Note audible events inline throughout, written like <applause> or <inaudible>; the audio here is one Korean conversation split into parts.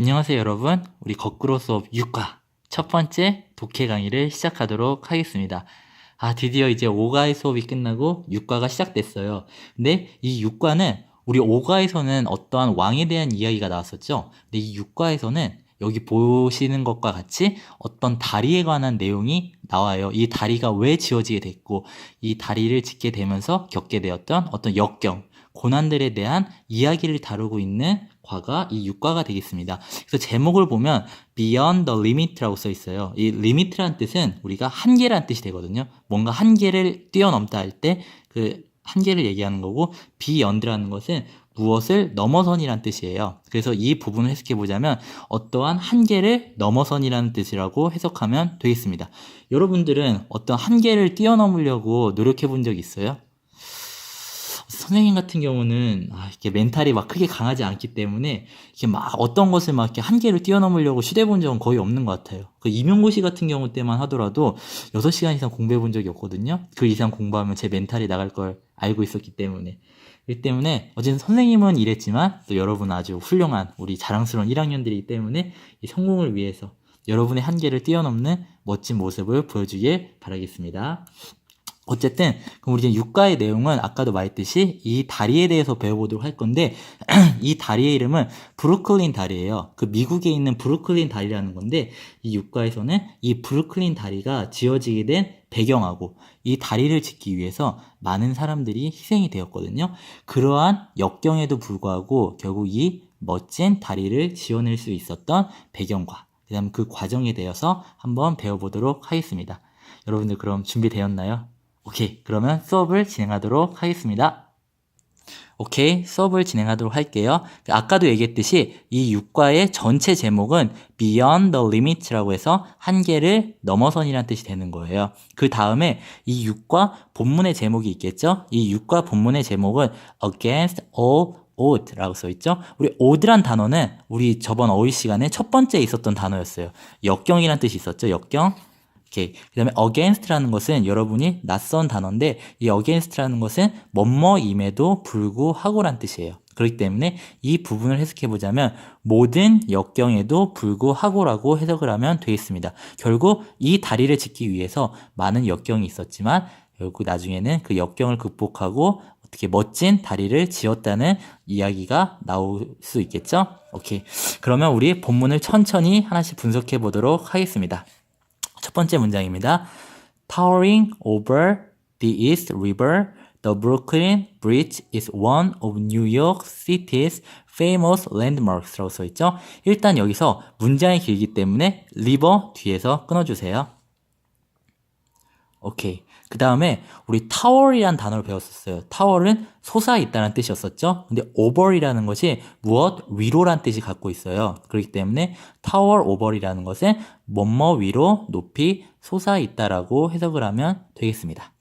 안녕하세요 여러분. 우리 거꾸로 수업 6과 첫 번째 독해 강의를 시작하도록 하겠습니다. 아 드디어 이제 5과의 수업이 끝나고 6과가 시작됐어요. 근데 이 6과는 우리 5과에서는 어떠한 왕에 대한 이야기가 나왔었죠? 근데 이 6과에서는 여기 보시는 것과 같이 어떤 다리에 관한 내용이 나와요. 이 다리가 왜 지어지게 됐고, 이 다리를 짓게 되면서 겪게 되었던 어떤 역경, 고난들에 대한 이야기를 다루고 있는 과가 이 6과가 되겠습니다. 그래서 제목을 보면 Beyond the Limit라고 써 있어요. 이 limit란 뜻은 우리가 한계란 뜻이 되거든요. 뭔가 한계를 뛰어넘다 할 때 그 한계를 얘기하는 거고 Beyond라는 것은 무엇을 넘어선이란 뜻이에요. 그래서 이 부분을 해석해 보자면 어떠한 한계를 넘어선이라는 뜻이라고 해석하면 되겠습니다. 여러분들은 어떤 한계를 뛰어넘으려고 노력해 본 적 있어요? 선생님 같은 경우는 아, 이렇게 멘탈이 막 크게 강하지 않기 때문에 이렇게 막 어떤 것을 막 이렇게 한계를 뛰어넘으려고 시도해 본 적은 거의 없는 것 같아요. 그 임용고시 같은 경우 때만 하더라도 6시간 이상 공부해 본 적이 없거든요. 그 이상 공부하면 제 멘탈이 나갈 걸 알고 있었기 때문에. 그렇기 때문에 어쨌든 선생님은 이랬지만 또 여러분 아주 훌륭한 우리 자랑스러운 1학년들이기 때문에 이 성공을 위해서 여러분의 한계를 뛰어넘는 멋진 모습을 보여주길 바라겠습니다. 어쨌든 그럼 우리 이제 육가의 내용은 아까도 말했듯이 이 다리에 대해서 배워보도록 할 건데 <clears throat> 이 다리의 이름은 브루클린 다리예요. 그 미국에 있는 브루클린 다리라는 건데 이 육가에서는 이 브루클린 다리가 지어지게 된 배경하고 이 다리를 짓기 위해서 많은 사람들이 희생이 되었거든요. 그러한 역경에도 불구하고 결국 이 멋진 다리를 지어낼 수 있었던 배경과 그다음 그 과정에 대해서 한번 배워보도록 하겠습니다. 여러분들 그럼 준비되었나요? 오케이. 그러면 수업을 진행하도록 하겠습니다. 오케이. 수업을 진행하도록 할게요. 아까도 얘기했듯이 이 6과의 전체 제목은 Beyond the Limit라고 해서 한계를 넘어선이란 뜻이 되는 거예요. 그 다음에 이 6과 본문의 제목이 있겠죠? 이 6과 본문의 제목은 Against all odds라고 써 있죠. 우리 odd란 단어는 우리 저번 어휘 시간에 첫 번째 있었던 단어였어요. 역경이란 뜻이 있었죠. 역경. 오케이. 그 다음에 against라는 것은 여러분이 낯선 단어인데 이 against라는 것은 뭐뭐임에도 불구하고란 뜻이에요. 그렇기 때문에 이 부분을 해석해 보자면 모든 역경에도 불구하고라고 해석을 하면 되겠습니다. 결국 이 다리를 짓기 위해서 많은 역경이 있었지만 결국 나중에는 그 역경을 극복하고 어떻게 멋진 다리를 지었다는 이야기가 나올 수 있겠죠? 오케이. 그러면 우리 본문을 천천히 하나씩 분석해 보도록 하겠습니다. 첫 번째 문장입니다. Towering over the East River, the Brooklyn Bridge is one of New York City's famous landmarks라고 써 있죠. 일단 여기서 문장이 길기 때문에 리버 뒤에서 끊어주세요. 오케이. 그 다음에 우리 타월이란 단어를 배웠었어요. 타월은 솟아 있다는 뜻이었었죠. 근데 over이라는 것이 무엇 위로란 뜻이 갖고 있어요. 그렇기 때문에 타월 over이라는 것은 뭐뭐 위로 높이 솟아 있다라고 해석을 하면 되겠습니다.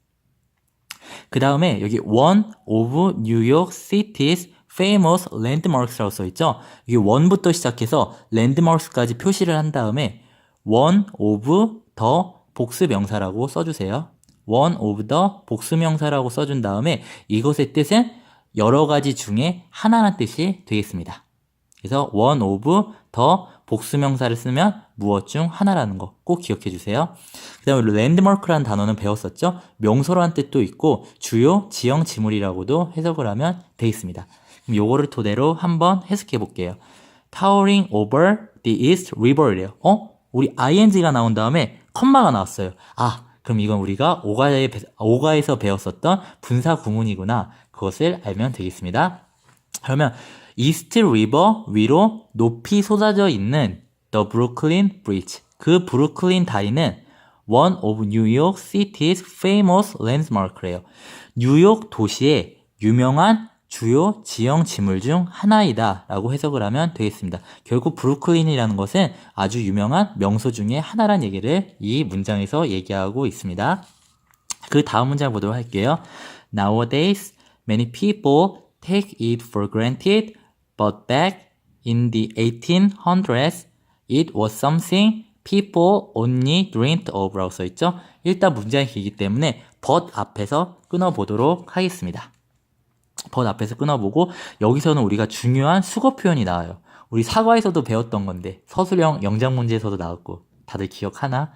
그 다음에 여기 one of New York City's famous landmarks라고 써 있죠. 이게 one부터 시작해서 landmarks까지 표시를 한 다음에 one of 더 복수 명사라고 써주세요. One of the 복수명사라고 써준 다음에 이것의 뜻은 여러 가지 중에 하나라는 뜻이 되겠습니다. 그래서 one of 더 복수명사를 쓰면 무엇 중 하나라는 거 꼭 기억해 주세요. 그 다음에 랜드마크라는 단어는 배웠었죠? 명소라는 뜻도 있고 주요 지형 지물이라고도 해석을 하면 되겠습니다. 그럼 요거를 토대로 한번 해석해 볼게요. Towering over the East River래요. 어? 우리 ing가 나온 다음에 컴마가 나왔어요. 아, 그럼 이건 우리가 오가에, 오가에서 배웠었던 분사 구문이구나. 그것을 알면 되겠습니다. 그러면 이스트 리버 위로 높이 쏟아져 있는 The Brooklyn Bridge. 그 브루클린 다리는 one of New York City's famous landmark래요. 뉴욕 도시의 유명한 주요 지형 지물 중 하나이다 라고 해석을 하면 되겠습니다. 결국 브루클린이라는 것은 아주 유명한 명소 중에 하나란 얘기를 이 문장에서 얘기하고 있습니다. 그 다음 문장 보도록 할게요. Nowadays, many people take it for granted, but back in the 1800s, it was something people only dreamed of 라고 써있죠. 일단 문장이 길기 때문에 but 앞에서 끊어보도록 하겠습니다. 벗 앞에서 끊어보고 여기서는 우리가 중요한 수거 표현이 나와요. 우리 사과에서도 배웠던 건데 서술형 영장 문제에서도 나왔고 다들 기억하나?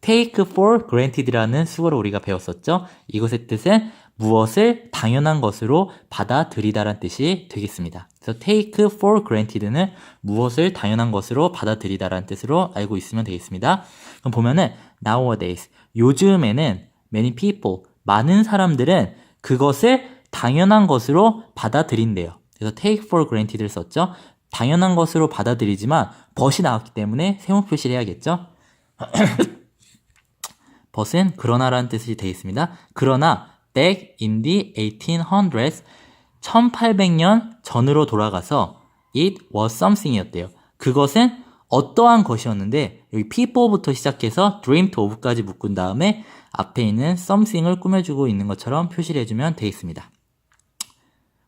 take for granted라는 수어를 우리가 배웠었죠. 이것의 뜻은 무엇을 당연한 것으로 받아들이다란 뜻이 되겠습니다. 그래서 take for granted는 무엇을 당연한 것으로 받아들이다란 뜻으로 알고 있으면 되겠습니다. 그럼 보면은 nowadays 요즘에는 many people 많은 사람들은 그것을 당연한 것으로 받아들인대요. 그래서 take for granted를 썼죠. 당연한 것으로 받아들이지만 벗이 나왔기 때문에 세모 표시를 해야겠죠. <coughs> 벗은 그러나라는 뜻이 되어 있습니다. 그러나 back in the 1800s 1800년 전으로 돌아가서 it was something이었대요. 그것은 어떠한 것이었는데 여기 people부터 시작해서 dreamed of까지 묶은 다음에 앞에 있는 something을 꾸며주고 있는 것처럼 표시를 해주면 되겠습니다.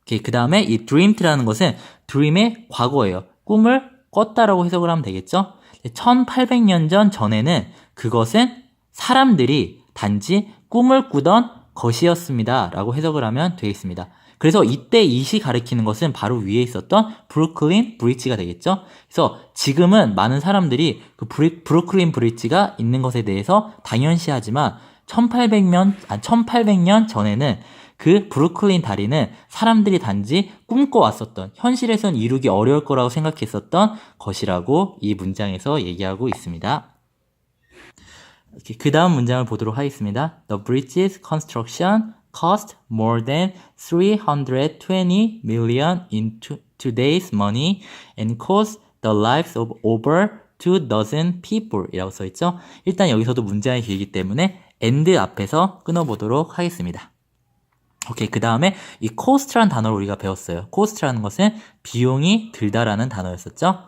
그 다음에 이 dreamed라는 것은 dream의 과거예요. 꿈을 꿨다라고 해석을 하면 되겠죠? 1800년 전 전에는 그것은 사람들이 단지 꿈을 꾸던 것이었습니다. 라고 해석을 하면 되겠습니다. 그래서 이때 이시 가리키는 것은 바로 위에 있었던 브루클린 브릿지가 되겠죠. 그래서 지금은 많은 사람들이 그 브리, 브루클린 브릿지가 있는 것에 대해서 당연시하지만 1800년, 아, 1800년 전에는 그 브루클린 다리는 사람들이 단지 꿈꿔왔었던, 현실에선 이루기 어려울 거라고 생각했었던 것이라고 이 문장에서 얘기하고 있습니다. 그 다음 문장을 보도록 하겠습니다. The bridge's construction cost more than 320 million in to, today's money and cost the lives of over two dozen people 이라고 써있죠. 일단 여기서도 문장이 길기 때문에 and 앞에서 끊어보도록 하겠습니다. 오케이. 그 다음에 이 cost라는 단어를 우리가 배웠어요. cost라는 것은 비용이 들다라는 단어였었죠.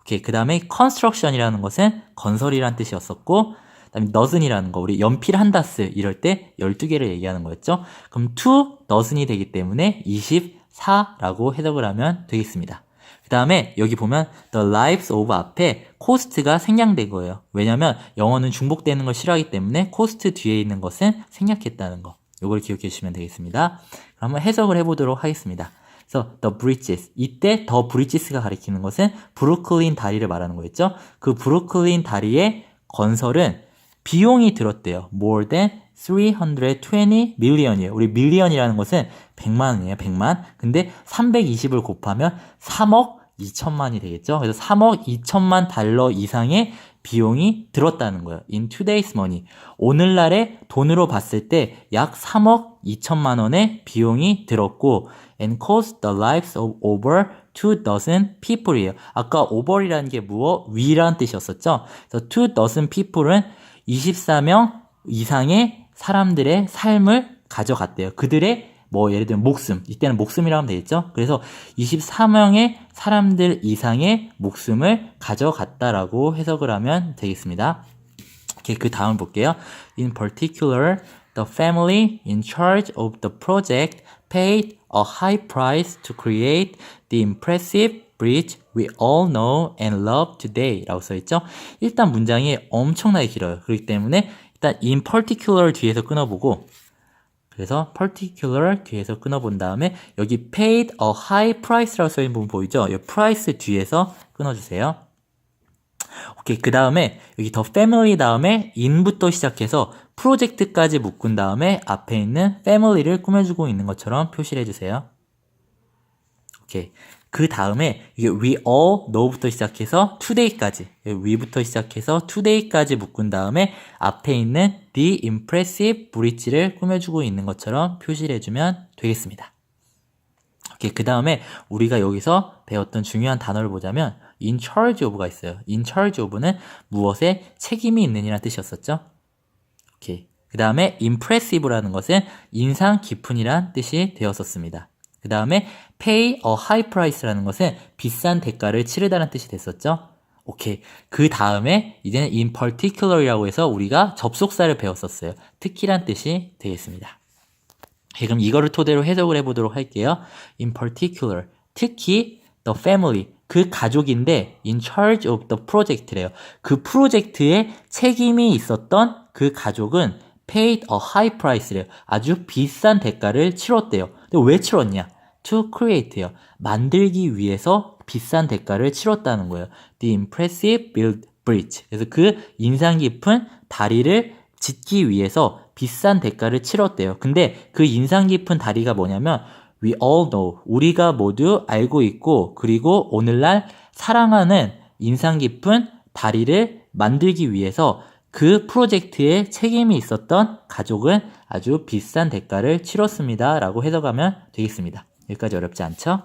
오케이. 그 다음에 construction이라는 것은 건설이라는 뜻이었었고, 그다음에 dozen이라는 거 우리 연필 한 다스 이럴 때 12개를 얘기하는 거였죠. 그럼 to dozen이 되기 때문에 24라고 해석을 하면 되겠습니다. 그 다음에 여기 보면 the lives of 앞에 cost가 생략된 거예요. 왜냐면 영어는 중복되는 걸 싫어하기 때문에 cost 뒤에 있는 것은 생략했다는 거. 이걸 기억해 주시면 되겠습니다. 그럼 한번 해석을 해보도록 하겠습니다. 그래서 the bridges 이때 the bridges가 가리키는 것은 브루클린 다리를 말하는 거였죠. 그 브루클린 다리의 건설은 비용이 들었대요. more than 320 million이에요. 우리 million이라는 것은 100만 원이에요. 100만. 근데 320을 곱하면 3억 2천만이 되겠죠. 그래서 3억 2천만 달러 이상의 비용이 들었다는 거예요. in today's money. 오늘날의 돈으로 봤을 때 약 3억 2천만 원의 비용이 들었고 and cost the lives of over two dozen people이에요. 아까 over이라는 게 무엇? 위라는 뜻이었었죠. 그래서 two dozen people은 24명 이상의 사람들의 삶을 가져갔대요. 그들의 뭐 예를 들면 목숨 이때는 목숨이라고 하면 되겠죠. 그래서 24명의 사람들 이상의 목숨을 가져갔다라고 해석을 하면 되겠습니다. 오케이, 그 다음 볼게요. In particular, the family in charge of the project paid a high price to create the impressive bridge we all know and love today 라고 써있죠. 일단 문장이 엄청나게 길어요. 그렇기 때문에 일단 in particular 뒤에서 끊어보고 그래서 particular 뒤에서 끊어본 다음에 여기 paid a high price라고 써있는 부분 보이죠? 이 price 뒤에서 끊어주세요. 오케이 그 다음에 여기 더 family 다음에 in부터 시작해서 프로젝트까지 묶은 다음에 앞에 있는 family를 꾸며주고 있는 것처럼 표시를 해주세요. 오케이 그 다음에 이게 we all know부터 시작해서 today까지 we부터 시작해서 today까지 묶은 다음에 앞에 있는 the impressive bridge를 꾸며주고 있는 것처럼 표시를 해주면 되겠습니다. 그 다음에 우리가 여기서 배웠던 중요한 단어를 보자면 in charge of가 있어요. in charge of는 무엇에 책임이 있느냐는 뜻이었었죠. 오케이 그 다음에 impressive라는 것은 인상 깊은이란 뜻이 되었었습니다. 그 다음에 pay a high price라는 것은 비싼 대가를 치르다는 뜻이 됐었죠. 오케이. 그 다음에 이제는 in particular이라고 해서 우리가 접속사를 배웠었어요. 특히란 뜻이 되겠습니다. 오케이, 그럼 이거를 토대로 해석을 해보도록 할게요. in particular, 특히 the family, 그 가족인데 in charge of the project래요. 그 프로젝트에 책임이 있었던 그 가족은 paid a high price래요. 아주 비싼 대가를 치렀대요. 근데 왜 치렀냐? To create요. 만들기 위해서 비싼 대가를 치렀다는 거예요. The impressive build bridge. 그래서 그 인상 깊은 다리를 짓기 위해서 비싼 대가를 치렀대요. 근데 그 인상 깊은 다리가 뭐냐면 we all know. 우리가 모두 알고 있고 그리고 오늘날 사랑하는 인상 깊은 다리를 만들기 위해서 그 프로젝트에 책임이 있었던 가족은 아주 비싼 대가를 치렀습니다. 라고 해석하면 되겠습니다. 여기까지 어렵지 않죠?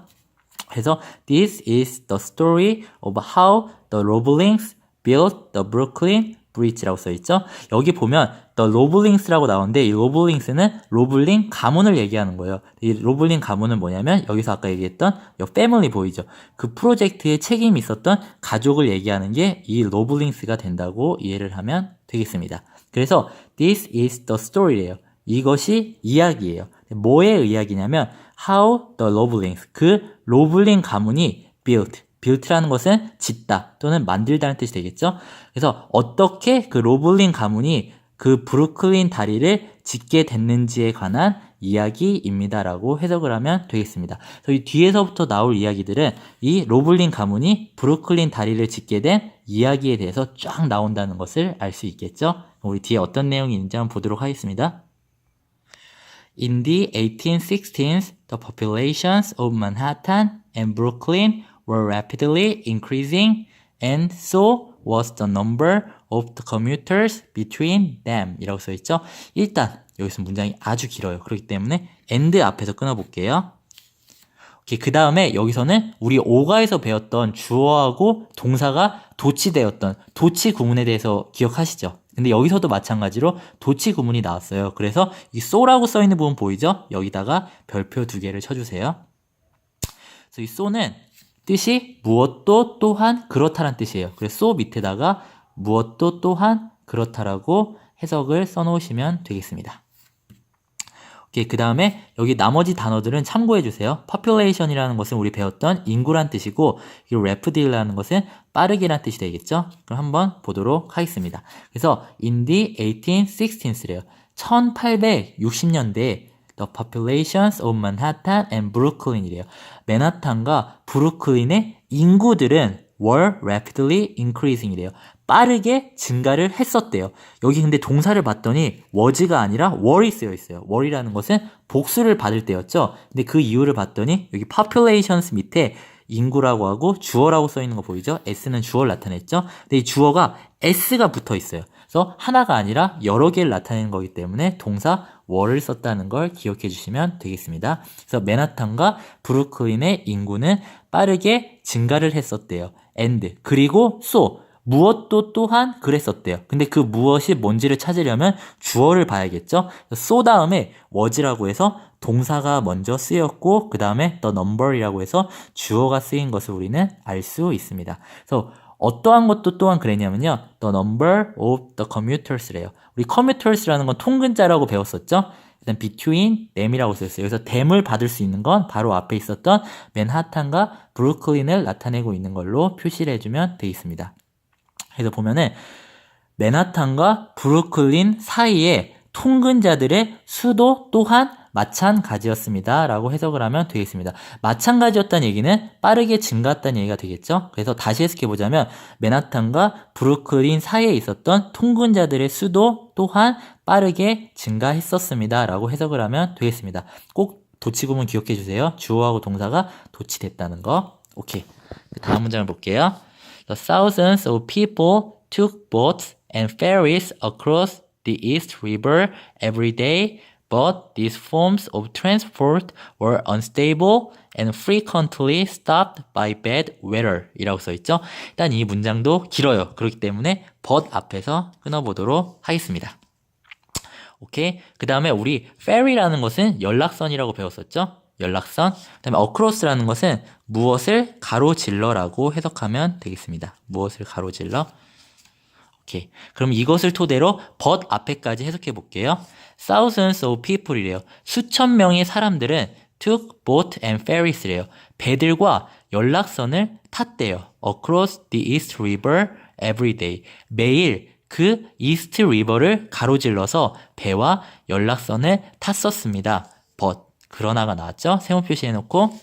그래서 this is the story of how the Roblings built the Brooklyn Bridge라고 써 있죠. 여기 보면 the Roblings라고 나오는데 이 Roblings는 로블링 가문을 얘기하는 거예요. 이 로블링 가문은 뭐냐면 여기서 아까 얘기했던 이 패밀리 보이죠. 그 프로젝트에 책임이 있었던 가족을 얘기하는 게 이 로블링스가 된다고 이해를 하면 되겠습니다. 그래서 this is the story예요. 이것이 이야기예요. 뭐의 이야기냐면 how the Roblings 그 로블링 가문이 built built라는 것은 짓다 또는 만들다는 뜻이 되겠죠. 그래서 어떻게 그 로블링 가문이 그 브루클린 다리를 짓게 됐는지에 관한 이야기입니다라고 해석을 하면 되겠습니다. 그래서 이 뒤에서부터 나올 이야기들은 이 로블린 가문이 브루클린 다리를 짓게 된 이야기에 대해서 쫙 나온다는 것을 알 수 있겠죠. 우리 뒤에 어떤 내용이 있는지 한번 보도록 하겠습니다. In the 1816s, the populations of Manhattan and Brooklyn were rapidly increasing, and so was the number of the commuters between them. 이라고 써있죠. 일단, 여기서 문장이 아주 길어요. 그렇기 때문에 and 앞에서 끊어볼게요. 그 다음에 여기서는 우리 오가에서 배웠던 주어하고 동사가 도치되었던 도치 구문에 대해서 기억하시죠? 근데 여기서도 마찬가지로 도치 구문이 나왔어요. 그래서 이 so라고 써 있는 부분 보이죠? 여기다가 별표 두 개를 쳐주세요. 그래서 이 so는 뜻이 무엇도 또한 그렇다란 뜻이에요. 그래서 so 밑에다가 무엇도 또한 그렇다라고 해석을 써놓으시면 되겠습니다. 그 다음에 여기 나머지 단어들은 참고해 주세요. population이라는 것은 우리 배웠던 인구란 뜻이고, 이 rapidly라는 것은 빠르게란 뜻이 되겠죠? 그럼 한번 보도록 하겠습니다. 그래서 in the 1816s래요. 1860년대에 The populations of Manhattan and Brooklyn이래요. 맨하탄과 브루클린의 인구들은 were rapidly increasing이래요. 빠르게 증가를 했었대요. 여기 근데 동사를 봤더니 was가 아니라 were이 쓰여 있어요. were이라는 것은 복수를 받을 때였죠. 근데 그 이유를 봤더니 여기 populations 밑에 인구라고 하고 주어라고 써 있는 거 보이죠? s는 주어를 나타냈죠. 근데 이 주어가 s가 붙어 있어요. 그래서 하나가 아니라 여러 개를 나타내는 거기 때문에 동사 were를 썼다는 걸 기억해 주시면 되겠습니다. 그래서 맨하탄과 브루클린의 인구는 빠르게 증가를 했었대요. and 그리고 so 무엇도 또한 그랬었대요. 근데 그 무엇이 뭔지를 찾으려면 주어를 봐야겠죠. so 다음에 was라고 해서 동사가 먼저 쓰였고 그 다음에 the number이라고 해서 주어가 쓰인 것을 우리는 알 수 있습니다. 그래서 어떠한 것도 또한 그랬냐면요. The number of the commuters래요. 우리 commuters라는 건 통근자라고 배웠었죠. 일단 between them이라고 쓰였어요. 여기서 them을 받을 수 있는 건 바로 앞에 있었던 맨하탄과 브루클린을 나타내고 있는 걸로 표시를 해주면 되겠습니다. 그래서 보면은 맨하탄과 브루클린 사이에 통근자들의 수도 또한 마찬가지였습니다. 라고 해석을 하면 되겠습니다. 마찬가지였다는 얘기는 빠르게 증가했다는 얘기가 되겠죠? 그래서 다시 해석해 보자면 맨하탄과 브루클린 사이에 있었던 통근자들의 수도 또한 빠르게 증가했었습니다. 라고 해석을 하면 되겠습니다. 꼭 도치구문 기억해 주세요. 주어하고 동사가 도치됐다는 거. 오케이. 다음 문장을 볼게요. The thousands of people took boats and ferries across the East River every day, but these forms of transport were unstable and frequently stopped by bad weather 이라고 써있죠. 일단 이 문장도 길어요. 그렇기 때문에 but 앞에서 끊어보도록 하겠습니다. 오케이. 그 다음에 우리 ferry라는 것은 연락선이라고 배웠었죠. 연락선. 그 다음에 across라는 것은 무엇을 가로질러라고 해석하면 되겠습니다. 무엇을 가로질러. 오케이. 그럼 이것을 토대로 but 앞에까지 해석해 볼게요. Thousands of people이래요. 수천 명의 사람들은 took boat and ferries래요. 배들과 연락선을 탔대요. Across the East River every day. 매일 그 이스트 리버를 가로질러서 배와 연락선을 탔었습니다. but 그러나가 나왔죠. 세모 표시해 놓고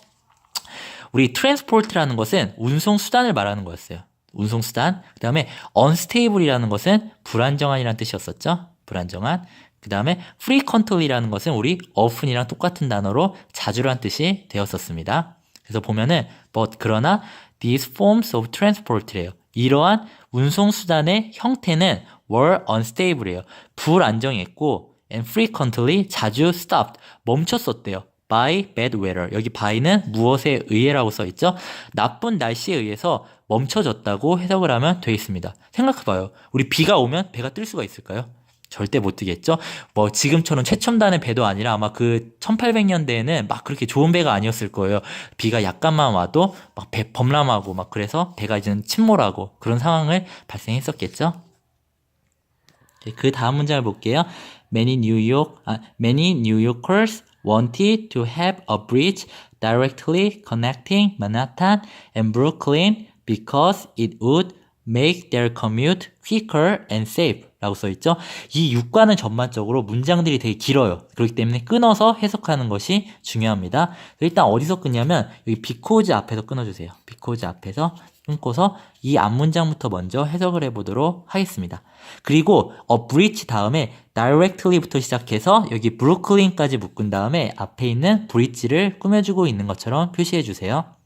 우리 transport라는 것은 운송 수단을 말하는 거였어요. 운송 수단. 그 다음에 unstable이라는 것은 불안정한이라는 뜻이었었죠. 불안정한. 그 다음에 frequently라는 것은 우리 often이랑 똑같은 단어로 자주란 뜻이 되었었습니다. 그래서 보면은 but 그러나 these forms of transport래요. 이러한 운송 수단의 형태는 were unstable이에요. 불안정했고 and frequently 자주 stopped 멈췄었대요. by bad weather. 여기 by는 무엇에 의해라고 써 있죠? 나쁜 날씨에 의해서 멈춰졌다고 해석을 하면 되어 있습니다. 생각해 봐요. 우리 비가 오면 배가 뜰 수가 있을까요? 절대 못 뜨겠죠? 뭐 지금처럼 최첨단의 배도 아니라 아마 그 1800년대에는 막 그렇게 좋은 배가 아니었을 거예요. 비가 약간만 와도 막 배 범람하고 막 그래서 배가 이제는 침몰하고 그런 상황을 발생했었겠죠? 그 다음 문장을 볼게요. Many New York, 아, many New Yorkers wanted to have a bridge directly connecting Manhattan and Brooklyn because it would make their commute quicker and safe. 라고 써있죠. 이 육과는 전반적으로 문장들이 되게 길어요. 그렇기 때문에 끊어서 해석하는 것이 중요합니다. 일단 어디서 끊냐면 여기 because 앞에서 끊어주세요. because 앞에서 끊고서 이 앞문장부터 먼저 해석을 해보도록 하겠습니다. 그리고 a bridge 다음에 directly부터 시작해서 여기 브루클린까지 묶은 다음에 앞에 있는 bridge를 꾸며주고 있는 것처럼 표시해주세요.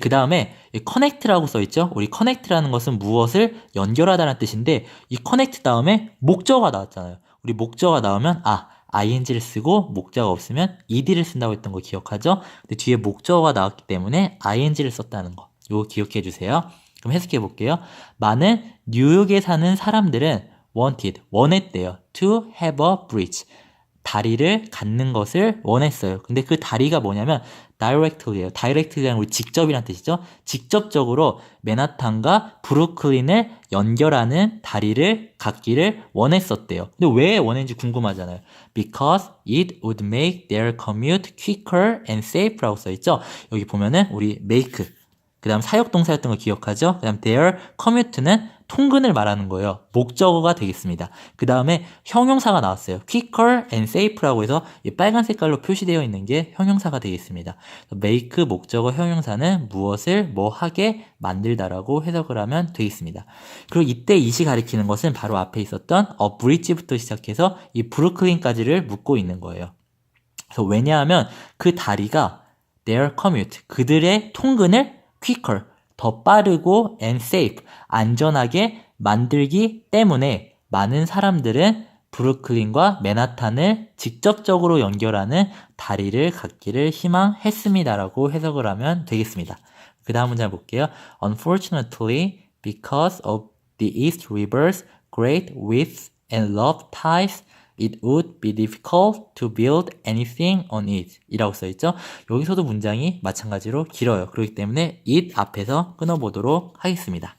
그 다음에 connect라고 써있죠. 우리 connect라는 것은 무엇을 연결하다는 뜻인데 이 connect 다음에 목적어가 나왔잖아요. 우리 목적어가 나오면 아 ing를 쓰고 목적어가 없으면 ed를 쓴다고 했던 거 기억하죠? 근데 뒤에 목적어가 나왔기 때문에 ing를 썼다는 거. 이거 기억해 주세요. 그럼 해석해 볼게요. 많은 뉴욕에 사는 사람들은 wanted, 원했대요. to have a bridge. 다리를 갖는 것을 원했어요. 근데 그 다리가 뭐냐면 directly예요. directly는 우리 직접이란 뜻이죠. 직접적으로 맨하탄과 브루클린을 연결하는 다리를 갖기를 원했었대요. 근데 왜 원했는지 궁금하잖아요. Because it would make their commute quicker and safer라고 써 있죠. 여기 보면은 우리 make 그 다음 사역동사였던 거 기억하죠? 그 다음 their commute는 통근을 말하는 거예요. 목적어가 되겠습니다. 그 다음에 형용사가 나왔어요. quicker and safe라고 해서 이 빨간 색깔로 표시되어 있는 게 형용사가 되겠습니다. make 목적어 형용사는 무엇을 뭐 하게 만들다라고 해석을 하면 되겠습니다. 그리고 이때 이시 가리키는 것은 바로 앞에 있었던 a bridge부터 시작해서 이 브루클린까지를 묶고 있는 거예요. 그래서 왜냐하면 그 다리가 their commute 그들의 통근을 quicker 더 빠르고 and safe 안전하게 만들기 때문에 많은 사람들은 브루클린과 맨하탄을 직접적으로 연결하는 다리를 갖기를 희망했습니다라고 해석을 하면 되겠습니다. 그 다음 문제 볼게요. Unfortunately, because of the East River's great width and love ties, It would be difficult to build anything on it 이라고 써있죠. 여기서도 문장이 마찬가지로 길어요. 그렇기 때문에 it 앞에서 끊어보도록 하겠습니다.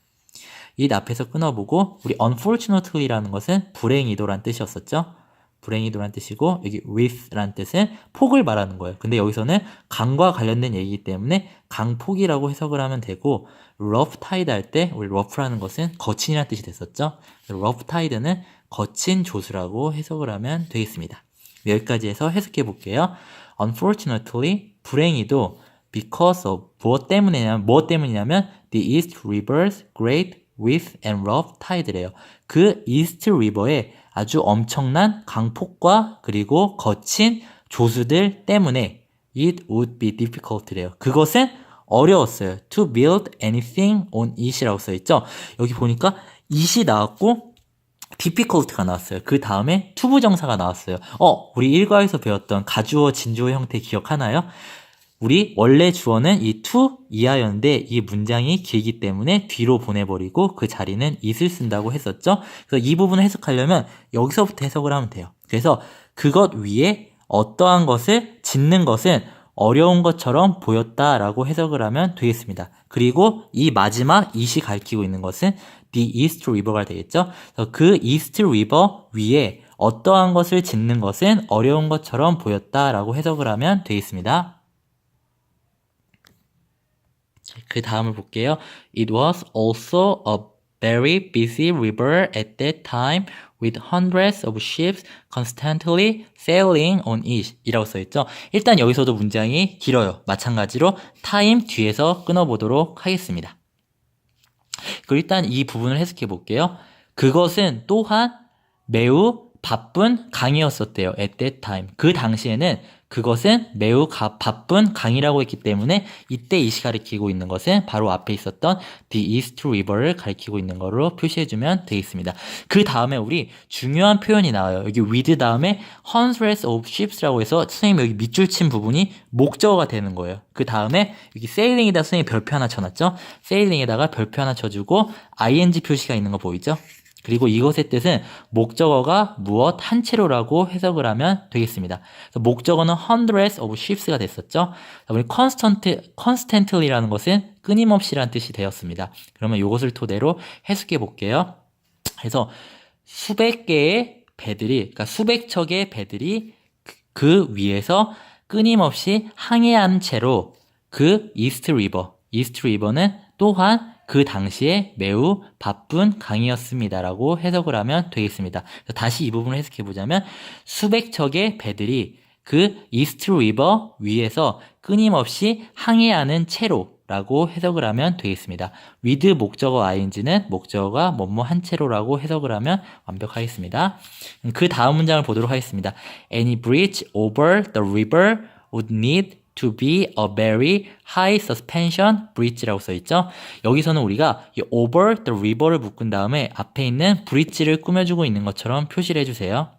it 앞에서 끊어보고 우리 unfortunately라는 것은 불행이도란 뜻이었었죠. 불행이도란 뜻이고 여기 with란 뜻은 폭을 말하는 거예요. 근데 여기서는 강과 관련된 얘기이기 때문에 강폭이라고 해석을 하면 되고 rough tide 할 때 우리 rough라는 것은 거친이라는 뜻이 됐었죠. rough tide는 거친 조수라고 해석을 하면 되겠습니다. 여기까지 해서 해석해 볼게요. Unfortunately, 불행히도 because of 무엇 때문이냐면 때문이냐면 the East River's great width and rough tide래요. 그 East River의 아주 엄청난 강폭과 그리고 거친 조수들 때문에 it would be difficult래요. 그것은 어려웠어요. To build anything on it이라고 써있죠. 여기 보니까 it이 나왔고 difficult가 나왔어요. 그 다음에 투부정사가 나왔어요. 어, 우리 일과에서 배웠던 가주어, 진주어 형태 기억하나요? 우리 원래 주어는 이 to 이하였는데 이 문장이 길기 때문에 뒤로 보내버리고 그 자리는 it을 쓴다고 했었죠. 그래서 이 부분을 해석하려면 여기서부터 해석을 하면 돼요. 그래서 그것 위에 어떠한 것을 짓는 것은 어려운 것처럼 보였다라고 해석을 하면 되겠습니다. 그리고 이 마지막 it이 가리키고 있는 것은 the East River가 되겠죠. 그 East River 위에 어떠한 것을 짓는 것은 어려운 것처럼 보였다라고 해석을 하면 되겠습니다. 그 다음을 볼게요. It was also a very busy river at that time with hundreds of ships constantly sailing on it 이라고 써있죠. 일단 여기서도 문장이 길어요. 마찬가지로 time 뒤에서 끊어보도록 하겠습니다. 그리고 일단 이 부분을 해석해 볼게요. 그것은 또한 매우 바쁜 강이었었대요. at that time. 그 당시에는 그것은 매우 가- 바쁜 강이라고 했기 때문에 이때 이 시 가리키고 있는 것은 바로 앞에 있었던 the East River를 가리키고 있는 거로 표시해주면 되겠습니다. 그 다음에 우리 중요한 표현이 나와요. 여기 with 다음에 hundreds of ships라고 해서 선생님 여기 밑줄 친 부분이 목적어가 되는 거예요. 그 다음에 여기 sailing에다 선생님 별표 하나 쳐놨죠? sailing에다가 별표 하나 쳐주고 ing 표시가 있는 거 보이죠? 그리고 이것의 뜻은 목적어가 무엇 한 채로라고 해석을 하면 되겠습니다. 목적어는 hundreds of ships가 됐었죠. 자, 우리 constant, constantly라는 것은 끊임없이라는 뜻이 되었습니다. 그러면 이것을 토대로 해석해 볼게요. 그래서 수백 개의 배들이, 그러니까 수백 척의 배들이 그- 그 위에서 끊임없이 항해한 채로 그 이스트 리버, 이스트 리버는 또한 그 당시에 매우 바쁜 강이었습니다라고 해석을 하면 되겠습니다. 다시 이 부분을 해석해 보자면 수백 척의 배들이 그 이스트 리버 위에서 끊임없이 항해하는 채로 라고 해석을 하면 되겠습니다. with 목적어 ing는 목적어가 뭐뭐 한 채로라고 해석을 하면 완벽하겠습니다. 음, 그 다음 문장을 보도록 하겠습니다. Any bridge over the river would need to be a very high suspension bridge라고 써 있죠. 여기서는 우리가 이 over the river를 묶은 다음에 앞에 있는 bridge를 꾸며주고 있는 것처럼 표시를 해주세요.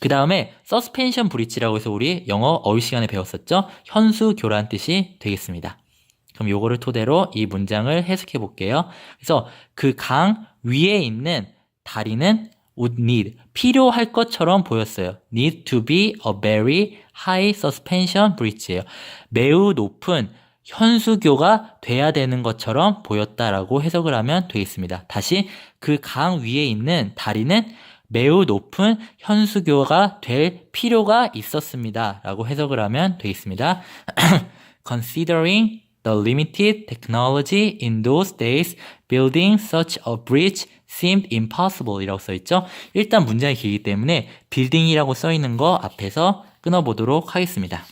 그 다음에 suspension bridge라고 해서 우리 영어 어휘 시간에 배웠었죠. 현수 교란 뜻이 되겠습니다. 그럼 요거를 토대로 이 문장을 해석해 볼게요. 그래서 그 강 위에 있는 다리는 would need 필요할 것처럼 보였어요. need to be a very high suspension bridge예요. 매우 높은 현수교가 돼야 되는 것처럼 보였다라고 해석을 하면 되겠습니다. 다시 그 강 위에 있는 다리는 매우 높은 현수교가 될 필요가 있었습니다. 라고 해석을 하면 되겠습니다. <clears throat> Considering the limited technology in those days, building such a bridge seemed impossible 이라고 써있죠. 일단 문장이 길기 때문에 빌딩이라고 써있는 거 앞에서 끊어보도록 하겠습니다.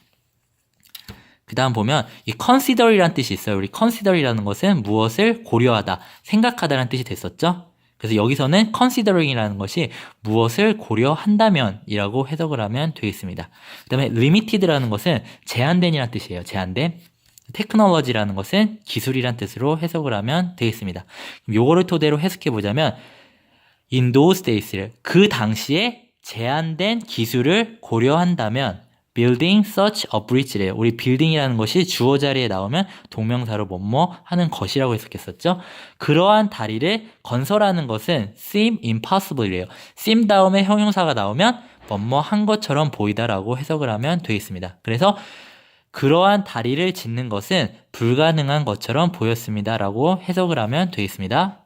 그 다음 보면 이 consider이라는 뜻이 있어요. 우리 consider이라는 것은 무엇을 고려하다, 생각하다라는 뜻이 됐었죠. 그래서 여기서는 considering이라는 것이 무엇을 고려한다면 이라고 해석을 하면 되겠습니다. 그 다음에 limited라는 것은 제한된이라는 뜻이에요. 제한된. 테크놀로지라는 것은 기술이란 뜻으로 해석을 하면 되겠습니다. 요거를 토대로 해석해 보자면 in those days를 그 당시에 제한된 기술을 고려한다면 building such a bridge래요. 우리 building이라는 것이 주어 자리에 나오면 동명사로 뭐뭐 하는 것이라고 해석했었죠. 그러한 다리를 건설하는 것은 seem impossible이래요. seem 다음에 형용사가 나오면 뭐뭐 한 것처럼 보이다라고 해석을 하면 되겠습니다. 그래서 그러한 다리를 짓는 것은 불가능한 것처럼 보였습니다라고 해석을 하면 되겠습니다.